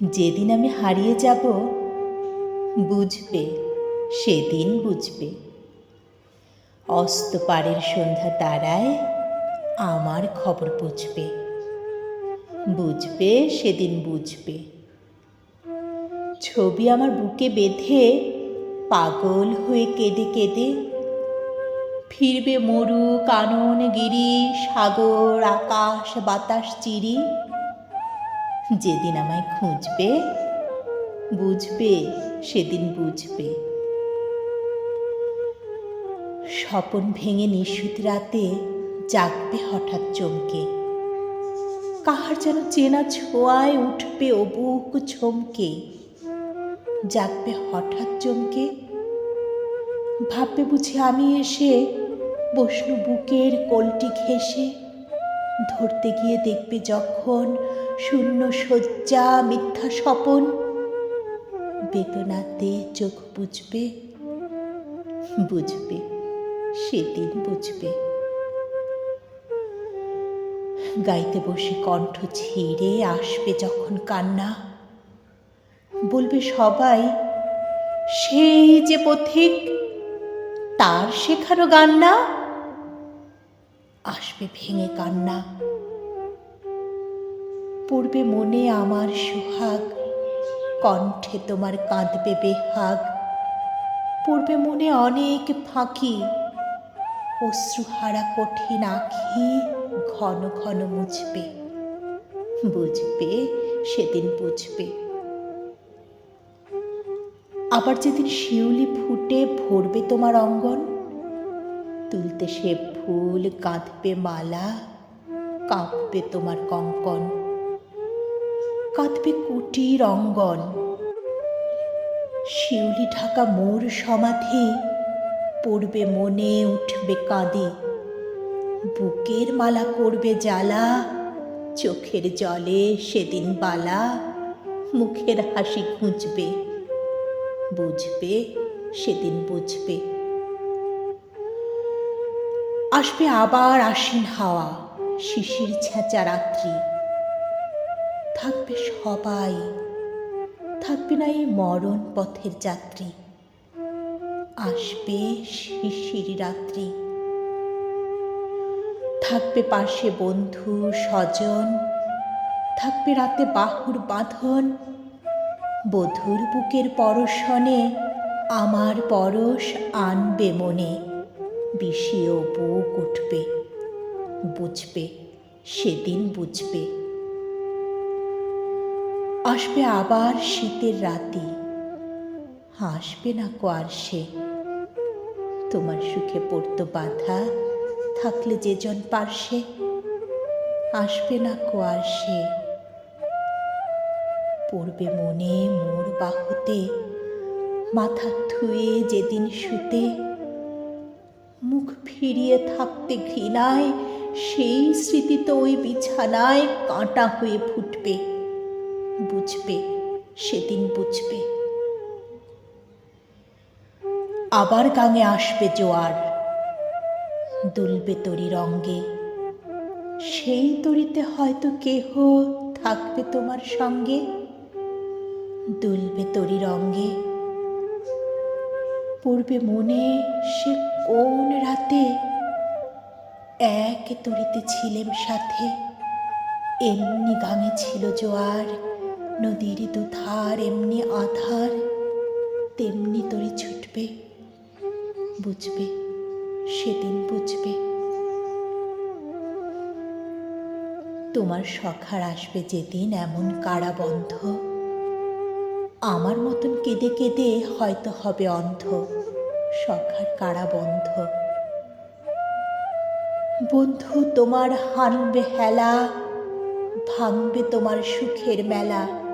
যেদিন আমি হারিয়ে যাব, বুঝবে, সেদিন বুঝবে। অস্ত পারের সন্ধ্যা তারায় আমার খবর বুঝবে বুঝবে, সেদিন বুঝবে। ছবি আমার বুকে বেঁধে পাগল হয়ে কেঁদে কেঁদে ফিরবে মরু, কানন, গিরি, সাগর, আকাশ, বাতাস, চিরি। যেদিন আমায় খুঁজবে, বুঝবে, সেদিন বুঝবে। স্বপন ভেঙে নিশুত রাতে জাগবে হঠাৎ চমকে। কাহার যেন চেনা ছোঁয়ায় উঠবে ও বুক ছমকে জাগবে হঠাৎ চমকে। ভাববে বুঝি আমি এসে বসলু বুকের কোলটি ঘেসে ধরতে গিয়ে দেখবে যখন শূন্য শয্যা মিথ্যা স্বপন। বেদনাতে চোখ বুঝবে বুঝবে, সেদিন বুঝবে। গাইতে বসে কণ্ঠ ছিঁড়ে আসবে যখন কান্না। বলবে সবাই, সেই যে পথিক, তার শেখানো গান না? আসবে ভেঙে কান্না। পড়বে মনে আমার সোহাগ, কণ্ঠে তোমার কাঁদবে বেহাগ। পড়বে মনে অনেক ফাঁকি, অশ্রুহারা কঠিন আঁখি ঘন ঘন মুছবে। বুঝবে, সেদিন বুঝবে। আবার যেদিন শিউলি ফুটে ভরবে তোমার অঙ্গন, তুলতে সে ফুল কাঁদবে মালা, কাঁপবে তোমার কঙ্কন। কাঁদবে কুটির অঙ্গন। শিউলি ঢাকা মোর সমাধি, পড়বে মনে উঠবে কাঁদে। বুকের মালা করবে জ্বালা, চোখের জলে সেদিন বালা, মুখের হাসি খুঁজবে বুঝবে, সেদিন বুঝবে। আসবে আবার আশ্বিন হাওয়া, শিশির ছেঁচা রাত্রি। থাকবে সবাই। থাকবে না এই মরণ পথের যাত্রী। আসবে শিশির রাত্রি। থাকবে পাশে বন্ধু, স্বজন। থাকবে রাতে বাহুর বাঁধন। বধুর বুকের পরশনে আমার পরশ আনবে মনে। বিষিয়ে বুক উঠবে। বুঝবে, সেদিন বুঝবে। আসবে আবার শীতের রাতে। হাসবে না কোয়ার সে? তোমার সুখে পড়তো বাধা, থাকলে যে জন আসবে না কোয়ার সে? পড়বে মনে মোর বাহুতে, মাথা ধুয়ে যেদিন শুতে। মুখ ফিরিয়ে থাকতে ঘৃণায়, সেই স্মৃতি তো ওই বিছানায় কাঁটা হয়ে ফুটবে। বুঝবে, সেদিন বুঝবে। আবার গাঙে আসবে জোয়ার, দুলবে তরি রঙ্গে সেই তরিতে হয়তো কেহ থাকবে তোমার সঙ্গে, দুলবে তরি রঙ্গে পড়বে মনে সে কোন রাতে, এক তরিতে ছিলেম সাথে, এমনি গাঙে ছিল জোয়ার। নদীর দুধার, এমনি আধার, তেমনি তরি ছুটবে, বুঝবে, সেদিন বুঝবে। তোমার সখার আসবে যেদিন এমন কারাবন্ধ। আমার মতন কেঁদে কেঁদে হয়তো হবে অন্ধ সখার কারাবন্ধ। বন্ধু, তোমার হানবে হেলা, ভাঙবে তোমার সুখের মেলা।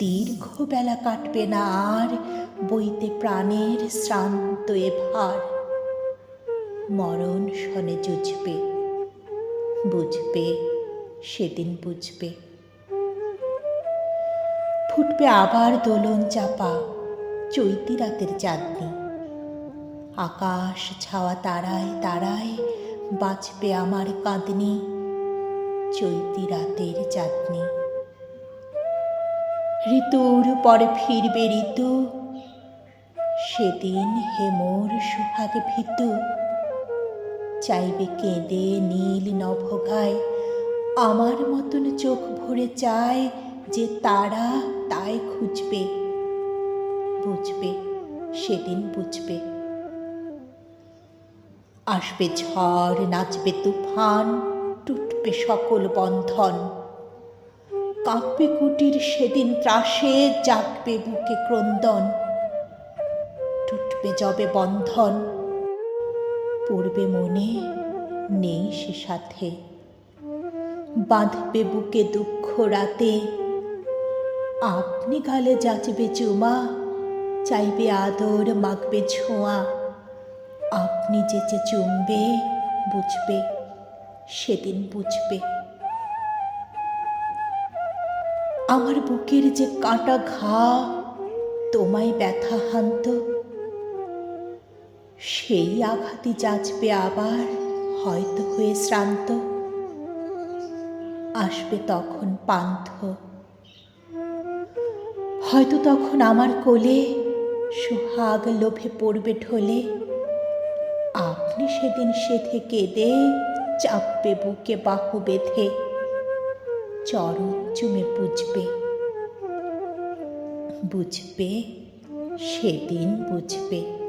দীর্ঘ বেলা কাটবে না আর বইতে প্রাণের শ্রান্ত এ ভার। মরণ শনে জুঝবে বুঝবে, সেদিন বুঝবে। ফুটবে আবার দোলন চাপা, চৈতি রাতের চাঁদনি। আকাশ ছাওয়া তারায় তারায় বাঁচবে আমার কাঁদনি, চৈতি রাতের চাঁদনি। ঋতুর পরে ফিরবে ঋতু। সেদিন হে মোর সুহাগ ভীতু চাইবে কেঁদে নীল নভগায়। আমার মতন চোখ ভরে চায় যে তারা তাই খুঁজবে, বুঝবে, সেদিন বুঝবে। আসবে ঝড়, নাচবে তুফান, টুটবে সকল বন্ধন। কাঁপবে কুটির সেদিন ত্রাসে জাগবে বুকে ক্রন্দন। টুটবে যবে বন্ধন। পড়বে মনে নেই সে সাথে। বাঁধবে বুকে দুঃখ রাতে। আপনি গালে যাচবে চুমা, চাইবে আদর মাখবে ছোঁয়া। আপনি যেচে চুমবে, বুঝবে, সেদিন বুঝবে। আমার বুকের যে কাটা ঘা, তোমায় ব্যথা হান্ত, সেই আঘাতই যাচবে আবার, হয়তো হয়ে শ্রান্ত। আসবে তখন পান্থ। হয়তো তখন আমার কোলে সুহাগ লোভে পড়বে ঢোলে। আপনি সেদিন সে থেকে দে চাপবে বুকে বাহু বেঁধে। চরণ চুমে বুঝবে। বুঝবে সেদিন বুঝবে।